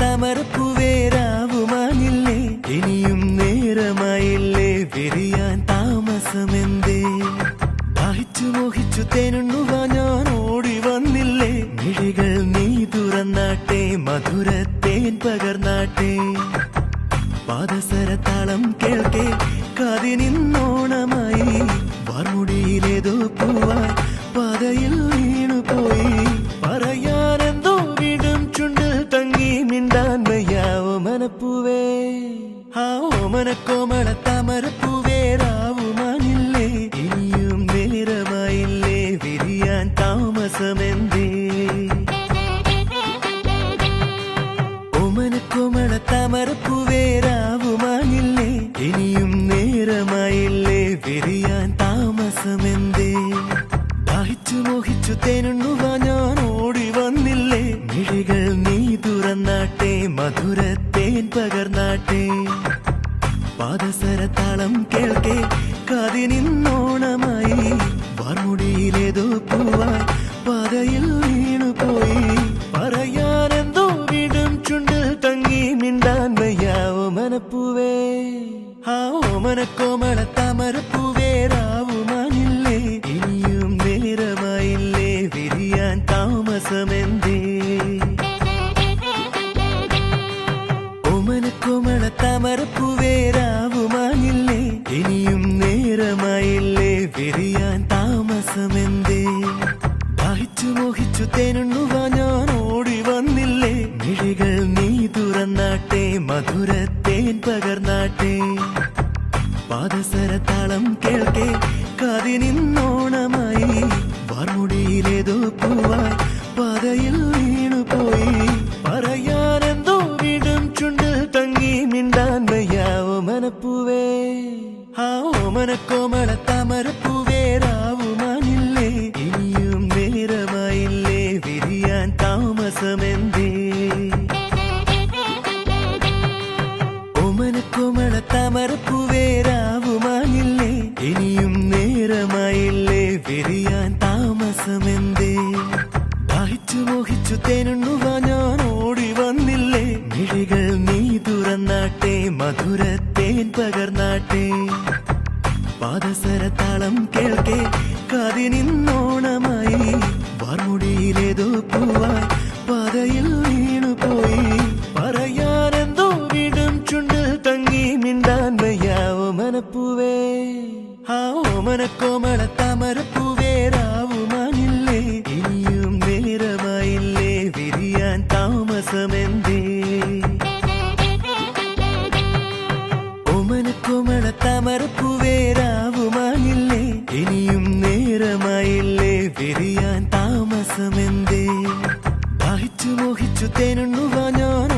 താമരപ്പൂവേരാവുമാനില്ലേ ഇനിയും നേരമായില്ലേ? വിരിയാൻ താമസമെന്തേ? ദാഹിച്ചു മോഹിച്ചു തേനുണ്ണുക ഞാൻ ഓടി വന്നില്ലേ? മിഴികൾ നീ തുറന്നാട്ടെ മധുരത്തേൻ പകർന്നാട്ടെ. പാദസരത്താളം കേൾക്കെ കാതിനിന്നോണമായി താമസമെന്തേ? ഓമനക്കോമള താമരപ്പൂവേരാവുമാനില്ലേ ഇനിയും നേരമായില്ലേ? വിരിയാൻ താമസമെന്തേ? ദാഹിച്ചു മോഹിച്ചു തേനുണ്ണുവാ ഞാൻ ഓടി വന്നില്ലേ? മിഴികൾ നീ തുറന്നാട്ടെ മധുരത്തേൻ പകർന്നാട്ടെ. പാദസരത്താളം കേൾക്കെ കാതിനിന്നോണമായി വാർമുടിയിലേതോ പൂവായി പാതയിൽ വീണുപോയി പറയാനെന്തോ വീടും ചുണ്ടിൽ തങ്ങി മിണ്ടാൻ വയ്യാവോ മനപ്പൂവേ. ആ ഓമനക്കോമള താമരപ്പൂവേ രാവുമാനില്ലേ ഇനിയും നേരമായില്ലേ? വിരിയാൻ താമസമെന്തേ? ഓമനക്കോമള താമരപ്പൂവേരാവുമാനില്ലേ ഇനിയും നേരമായില്ലേ? വിരിയാൻ പാദസരത്താളം കേൾക്കെ കാതിനിന്നോണമായി വാർമുടിയിലേതോ പൂവായി പാതയിൽ വീണുപോയി പറയാനെന്തോ വീടും ചുണ്ടിൽ തങ്ങി മിണ്ടാൻ വയ്യാവോ മനപ്പൂവേ? ആ ഓമനക്കോമള ഇനിയും നേരമായില്ലേ വിരിയാൻ താമസമെന്തേ? ദാഹിച്ചു മോഹിച്ചു തേനുണ്ണുക ഞാൻ ഓടി വന്നില്ലേ? മിഴികൾ നീ തുറന്നാട്ടെ തേൻ പകർന്നാട്ടെ. പാദസരത്താളം കേൾക്കെ കാതിനിന്നോണമായി ഓമനക്കോമള താമരപ്പൂവേ രാവുമാനില്ലേ ഇനിയും നേരമായില്ലേ വിരിയാൻ താമസമെന്തേ? ഓമനക്കോമള താമരപ്പൂവേരാവുമാനില്ലേ ഇനിയും നേരമായില്ലേ വിരിയാൻ താമസമെന്തേ? ദാഹിച്ചു മോഹിച്ചു തേനുണ്ണുവാ ഞാൻ